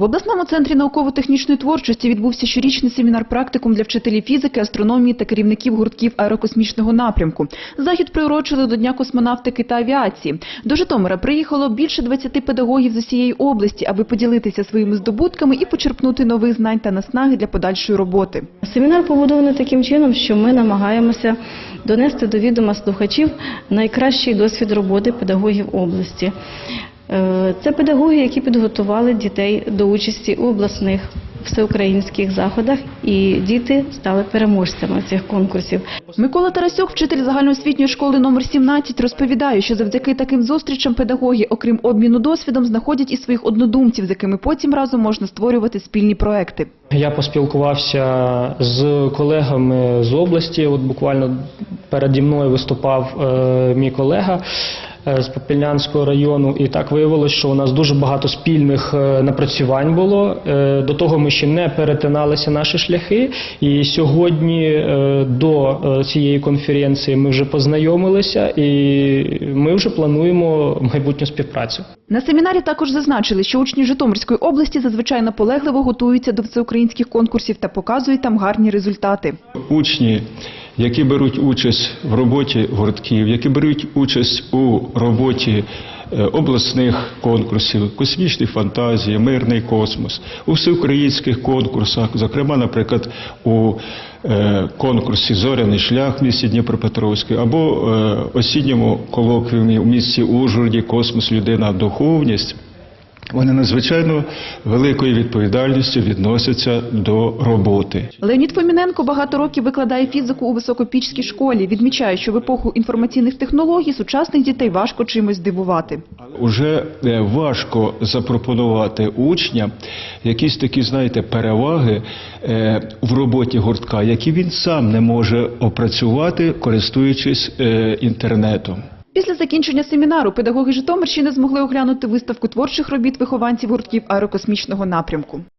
В обласному центрі науково-технічної творчості відбувся щорічний семінар-практикум для вчителів фізики, астрономії та керівників гуртків аерокосмічного напрямку. Захід приурочили до Дня космонавтики та авіації. До Житомира приїхало більше 20 педагогів з усієї області, аби поділитися своїми здобутками і почерпнути нових знань та наснаги для подальшої роботи. Семінар побудований таким чином, що ми намагаємося донести до відома слухачів найкращий досвід роботи педагогів області. Е, Це педагоги, які підготували дітей до участі у обласних всеукраїнських заходах, і діти стали переможцями цих конкурсів. Микола Тарасюк, вчитель загальноосвітньої школи номер 17, розповідає, що завдяки таким зустрічам педагоги, окрім обміну досвідом, знаходять і своїх однодумців, з якими потім разом можна створювати спільні проекти. Я поспілкувався з колегами з області. От буквально переді мною виступав е, мій колега з Попільнянського району, і так виявилось, що у нас дуже багато спільних е, напрацювань було. Е, до того ми ще не перетиналися наші шляхи. І сьогодні е, до е, цієї конференції ми вже познайомилися, і ми вже плануємо майбутню співпрацю. На семінарі також зазначили, що учні Житомирської області зазвичай наполегливо готуються до всеукраїнських конкурсів та показують там гарні результати. Учні, які беруть участь в роботі гуртків, які беруть участь у роботі е, обласних конкурсів, космічні фантазії, мирний космос, у всеукраїнських конкурсах, зокрема, наприклад, у е, конкурсі Зоряний шлях в місті Дніпропетровській або е, осінньому колоквіумі в місті Ужгороді Космос, людина, духовність. Вони надзвичайно великою відповідальністю відносяться до роботи. Леонід Фоміненко багато років викладає фізику у високопічській школі. Відмічає, що в епоху інформаційних технологій сучасних дітей важко чимось здивувати. Уже е, важко запропонувати учням якісь такі, знаєте, переваги е, в роботі гуртка, які він сам не може опрацювати, користуючись е, інтернетом. Після закінчення семінару педагоги Житомирщини змогли оглянути виставку творчих робіт вихованців гуртків аерокосмічного напрямку.